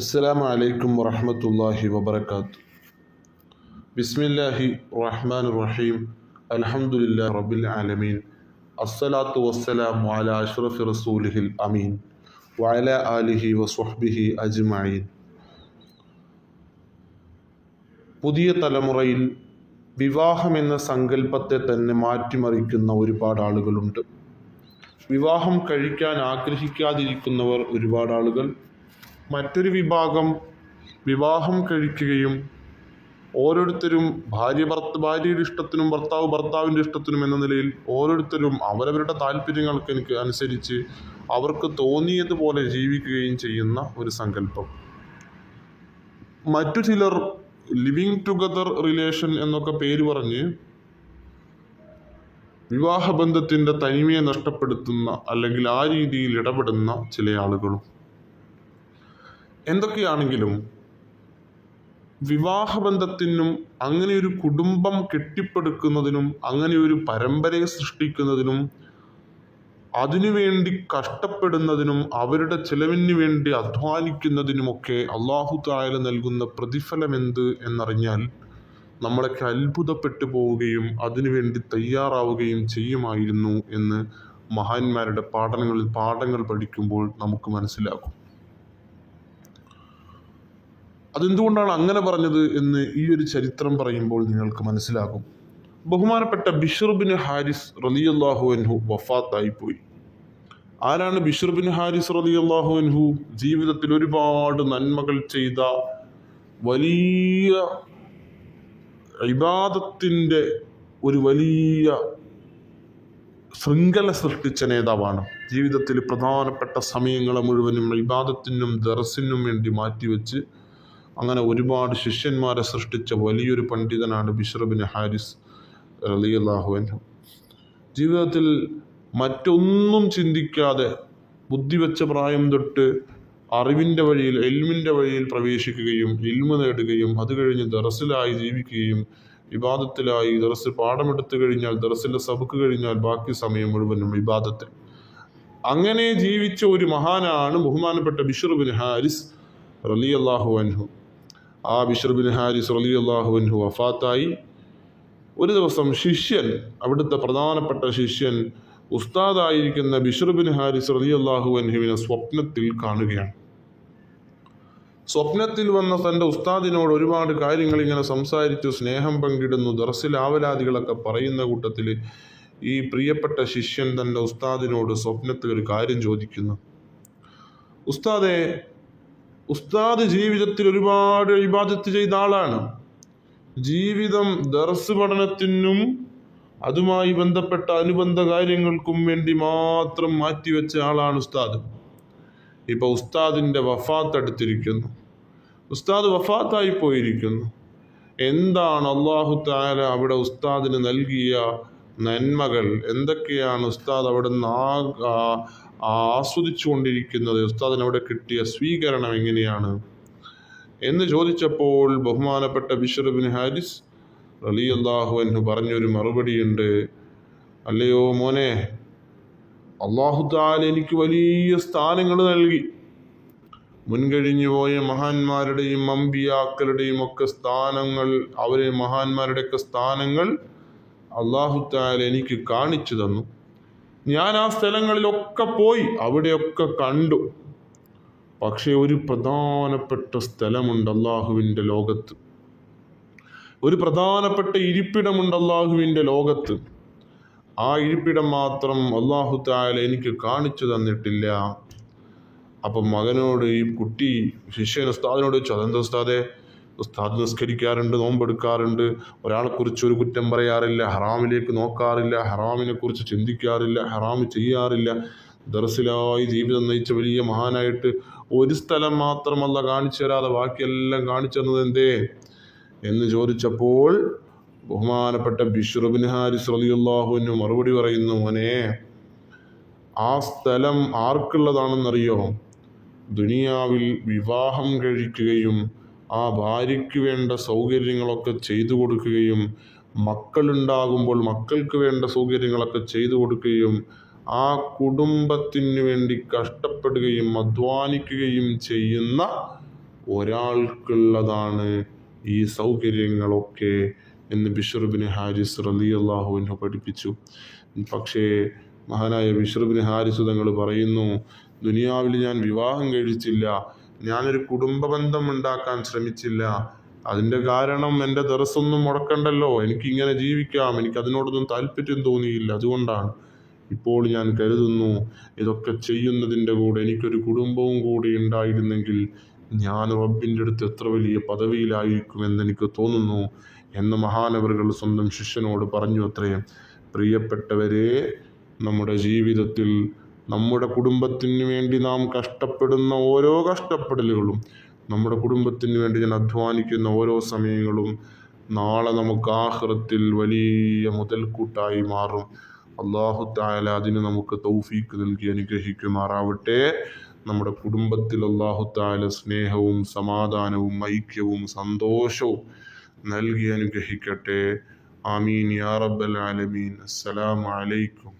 അസ്സലാമു അലൈക്കും വറഹമത്തല്ലാഹി വബർക്കാത്തു ബിസ്മില്ലാഹി റഹ്മാൻ റഹീം. അലഹമുല്ല റബിൽ ആലമീൻ. അസ്സലാത്തു വസ്സലാം വാല അഷ്റഫി റസൂലിഹിൽ അമീൻ. വാല ആലിഹി വസ്വഹ്ബിഹി അജ്മായിൻ പുതിയ തലമുറയിൽ വിവാഹമെന്ന സങ്കല്പത്തെ തന്നെ മാറ്റിമറിക്കുന്ന ഒരുപാട് ആളുകളുണ്ട്. വിവാഹം കഴിക്കാൻ ആഗ്രഹിക്കാതിരിക്കുന്നവർ ഒരുപാട് ആളുകൾ മറ്റൊരു വിഭാഗം വിവാഹം കഴിക്കുകയും ഓരോരുത്തരും ഭാര്യ ഭർത്ത ഭാര്യയുടെ ഇഷ്ടത്തിനും ഭർത്താവ് ഭർത്താവിന്റെ ഇഷ്ടത്തിനും എന്ന നിലയിൽ ഓരോരുത്തരും അവരവരുടെ താല്പര്യങ്ങൾക്ക് എനിക്ക് അനുസരിച്ച് അവർക്ക് തോന്നിയതുപോലെ ജീവിക്കുകയും ചെയ്യുന്ന ഒരു സങ്കല്പം. മറ്റു ചിലർ ലിവിങ് ടുഗദർ റിലേഷൻ എന്നൊക്കെ പേര് പറഞ്ഞ് വിവാഹബന്ധത്തിന്റെ തനിമയെ നഷ്ടപ്പെടുത്തുന്ന അല്ലെങ്കിൽ ആ രീതിയിൽ ഇടപെടുന്ന ചില ആളുകളും. എന്തൊക്കെയാണെങ്കിലും വിവാഹബന്ധത്തിനും അങ്ങനെ ഒരു കുടുംബം കെട്ടിപ്പടുക്കുന്നതിനും അങ്ങനെ ഒരു പരമ്പരയെ സൃഷ്ടിക്കുന്നതിനും അതിനുവേണ്ടി കഷ്ടപ്പെടുന്നതിനും അവരുടെ ചെലവിന് വേണ്ടി അധ്വാനിക്കുന്നതിനുമൊക്കെ അള്ളാഹു തായാല നൽകുന്ന പ്രതിഫലം എന്ത് എന്നറിഞ്ഞാൽ നമ്മളൊക്കെ അത്ഭുതപ്പെട്ടു പോവുകയും അതിനുവേണ്ടി തയ്യാറാവുകയും ചെയ്യുമായിരുന്നു എന്ന് മഹാന്മാരുടെ പാഠങ്ങളിൽ പാഠങ്ങൾ പഠിക്കുമ്പോൾ നമുക്ക് മനസ്സിലാകും. അതെന്തുകൊണ്ടാണ് അങ്ങനെ പറഞ്ഞത് എന്ന് ഈ ഒരു ചരിത്രം പറയുമ്പോൾ നിങ്ങൾക്ക് മനസ്സിലാകും? ബഹുമാനപ്പെട്ട ബിഷർബിൻ ഹാരിസ് റലിയല്ലാഹു അൻഹു വഫാത്തായി പോയി. ആരാണ് ബിഷർബിൻ ഹാരിസ് റലിയല്ലാഹു അൻഹു? ജീവിതത്തിൽ ഒരുപാട് നന്മകൾ ചെയ്ത വലിയ ഇബാദത്തിന്റെ ഒരു വലിയ ശൃംഖല സൃഷ്ടിച്ച നേതാവാണ്. ജീവിതത്തിൽ പ്രധാനപ്പെട്ട സമയങ്ങളെ മുഴുവനും ഇബാദത്തിനും ദർസിനും വേണ്ടി മാറ്റിവെച്ച് അങ്ങനെ ഒരുപാട് ശിഷ്യന്മാരെ സൃഷ്ടിച്ച വലിയൊരു പണ്ഡിതനാണ് ബിഷ്റബിൻ ഹാരിസ് അലി അൻഹു. ജീവിതത്തിൽ മറ്റൊന്നും ചിന്തിക്കാതെ ബുദ്ധി വെച്ച പ്രായം തൊട്ട് അറിവിന്റെ വഴിയിൽ എൽമിന്റെ വഴിയിൽ പ്രവേശിക്കുകയും ഇൽമ നേടുകയും അത് കഴിഞ്ഞ് ദറസിലായി ജീവിക്കുകയും വിവാദത്തിലായി ദറസ് പാഠമെടുത്തു കഴിഞ്ഞാൽ ദറസിലെ സബക്ക് കഴിഞ്ഞാൽ ബാക്കി സമയം മുഴുവനും വിവാദത്തിൽ അങ്ങനെ ജീവിച്ച ഒരു മഹാനാണ് ബഹുമാനപ്പെട്ട ബിഷർ ഹാരിസ് റലി അള്ളാഹു അൻഹു. ആ ബിഷർബിൻ ഹാരിസ് അലി അള്ളാഹുവിൻഹു വഫാത്തായി. ഒരു ദിവസം ശിഷ്യൻ അവിടുത്തെ പ്രധാനപ്പെട്ട ശിഷ്യൻ ഉസ്താദായിരിക്കുന്ന ബിഷർബിൻ ഹാരിസ് അലി അള്ളാഹുവിൻഹുവിനെ സ്വപ്നത്തിൽ കാണുകയാണ്. സ്വപ്നത്തിൽ വന്ന തന്റെ ഉസ്താദിനോട് ഒരുപാട് കാര്യങ്ങൾ ഇങ്ങനെ സംസാരിച്ചു സ്നേഹം പങ്കിടുന്നു ദർസിൽ ആവലാദികളൊക്കെ പറയുന്ന കൂട്ടത്തിൽ ഈ പ്രിയപ്പെട്ട ശിഷ്യൻ തന്റെ ഉസ്താദിനോട് സ്വപ്നത്തിൽ ഒരു കാര്യം ചോദിക്കുന്നു. ഉസ്താദെ ഉസ്താദ് ജീവിതത്തിൽ ഒരുപാട് ഇബാദത്ത് ചെയ്ത ആളാണ്. ജീവിതം ദർസ് പഠനത്തിനും അതുമായി ബന്ധപ്പെട്ട അനുബന്ധ കാര്യങ്ങൾക്കും വേണ്ടി മാത്രം മാറ്റിവെച്ച ആളാണ് ഉസ്താദ്. ഇപ്പൊ ഉസ്താദിന്റെ വഫാത്ത് അടുത്തിരിക്കുന്നു. ഉസ്താദ് വഫാത്തായി പോയിരിക്കുന്നു. എന്താണ് അള്ളാഹു താല അവിടെ ഉസ്താദിന് നൽകിയ നന്മകൾ? എന്തൊക്കെയാണ് ഉസ്താദ് അവിടെ നിന്ന് ആസ്വദിച്ചു ഉസ്താദിനവിടെ കിട്ടിയ സ്വീകരണം എങ്ങനെയാണ്? എന്ന് ചോദിച്ചപ്പോൾ ബഹുമാനപ്പെട്ട ബിഷറബിൻ ഹാരിസ് അലി അള്ളാഹു എന്ന് പറഞ്ഞൊരു മറുപടിയുണ്ട്. അല്ലയോ മോനെ അള്ളാഹു താൽ എനിക്ക് വലിയ സ്ഥാനങ്ങൾ നൽകി. മുൻകഴിഞ്ഞു പോയ മഹാന്മാരുടെയും അമ്പിയാക്കളുടെയും ഒക്കെ സ്ഥാനങ്ങൾ അവരെ മഹാന്മാരുടെയൊക്കെ സ്ഥാനങ്ങൾ അള്ളാഹു താൽ എനിക്ക് കാണിച്ചു തന്നു. ഞാൻ ആ സ്ഥലങ്ങളിലൊക്കെ പോയി അവിടെയൊക്കെ കണ്ടു. പക്ഷേ ഒരു പ്രധാനപ്പെട്ട സ്ഥലമുണ്ട് അള്ളാഹുവിന്റെ ലോകത്ത്. ഒരു പ്രധാനപ്പെട്ട ഇരിപ്പിടമുണ്ട് അള്ളാഹുവിന്റെ ലോകത്ത്. ആ ഇരിപ്പിടം മാത്രം അള്ളാഹു തായാല എനിക്ക് കാണിച്ചു തന്നിട്ടില്ല. അപ്പം മകനോട് ഈ കുട്ടി ശിഷ്യൻ ഉസ്താദിനോട് ചോദിച്ചു അതെന്താ ഉസ്താദെ? ഉസ്താദ് നിസ്കരിക്കാറുണ്ട് നോമ്പെടുക്കാറുണ്ട്. ഒരാളെക്കുറിച്ച് ഒരു കുറ്റം പറയാറില്ല ഹറാമിലേക്ക് നോക്കാറില്ല ഹറാമിനെ കുറിച്ച് ചിന്തിക്കാറില്ല ഹറാം ചെയ്യാറില്ല. ദർസിലായി ജീവിതം നയിച്ച വലിയ മഹാനായിട്ട് ഒരു സ്ഥലം മാത്രമല്ല കാണിച്ചു തരാതെ ബാക്കിയെല്ലാം കാണിച്ചു തന്നത് എന്തേ? എന്ന് ചോദിച്ചപ്പോൾ ബഹുമാനപ്പെട്ട ബിഷ്റുബിൻ ഹാരിസ് റലിയുള്ളാഹുവിന് മറുപടി പറയുന്നു മോനെ ആ സ്ഥലം ആർക്കുള്ളതാണെന്നറിയോ? ദുനിയാവിൽ വിവാഹം കഴിക്കുകയും ആ ഭാര്യയ്ക്ക് വേണ്ട സൗകര്യങ്ങളൊക്കെ ചെയ്തു കൊടുക്കുകയും മക്കളുണ്ടാകുമ്പോൾ മക്കൾക്ക് വേണ്ട സൗകര്യങ്ങളൊക്കെ ചെയ്തു കൊടുക്കുകയും ആ കുടുംബത്തിന് വേണ്ടി കഷ്ടപ്പെടുകയും അധ്വാനിക്കുകയും ചെയ്യുന്ന ഒരാൾക്കുള്ളതാണ് ഈ സൗകര്യങ്ങളൊക്കെ എന്ന് ബിഷറുബിന് ഹാരിസ് റലി അള്ളാഹുവിനെ പഠിപ്പിച്ചു. പക്ഷേ മഹാനായ ബിഷറുബിന് ഹാരിസ് തങ്ങൾ പറയുന്നു ദുനിയാവിൽ ഞാൻ വിവാഹം കഴിച്ചില്ല. ഞാനൊരു കുടുംബ ബന്ധം ഉണ്ടാക്കാൻ ശ്രമിച്ചില്ല. അതിന്റെ കാരണം എന്റെ ദറസൊന്നും മുടക്കണ്ടല്ലോ. എനിക്കിങ്ങനെ ജീവിക്കാം. എനിക്ക് അതിനോടൊന്നും താല്പര്യം തോന്നിയില്ല. അതുകൊണ്ടാണ് ഇപ്പോൾ ഞാൻ കരുതുന്നു ഇതൊക്കെ ചെയ്യുന്നതിന്റെ കൂടെ എനിക്കൊരു കുടുംബവും കൂടി ഉണ്ടായിരുന്നെങ്കിൽ ഞാൻ റബ്ബിന്റെ അടുത്ത് എത്ര വലിയ പദവിയിലായിരിക്കുമെന്ന് എനിക്ക് തോന്നുന്നു എന്ന് മഹാനവറുകൾ സ്വന്തം ശിഷ്യനോട് പറഞ്ഞു അത്രയും പ്രിയപ്പെട്ടവരെ നമ്മുടെ ജീവിതത്തിൽ നമ്മുടെ കുടുംബത്തിന് വേണ്ടി നാം കഷ്ടപ്പെടുന്ന ഓരോ കഷ്ടപ്പെടലുകളും നമ്മുടെ കുടുംബത്തിന് വേണ്ടി ഞാൻ അധ്വാനിക്കുന്ന ഓരോ സമയങ്ങളും നാളെ നമുക്ക് ആഹ്റത്തിൽ വലിയ മുതൽക്കൂട്ടായി മാറും. അള്ളാഹു താല അതിന് നമുക്ക് തൗഫീക്ക് നൽകി അനുഗ്രഹിക്കുമാറാവട്ടെ. നമ്മുടെ കുടുംബത്തിൽ അള്ളാഹു താല സ്നേഹവും സമാധാനവും ഐക്യവും സന്തോഷവും നൽകി അനുഗ്രഹിക്കട്ടെ. ആമീൻ യാ റബ്ബൽ ആലമീൻ. അസ്സലാമു അലൈക്കും.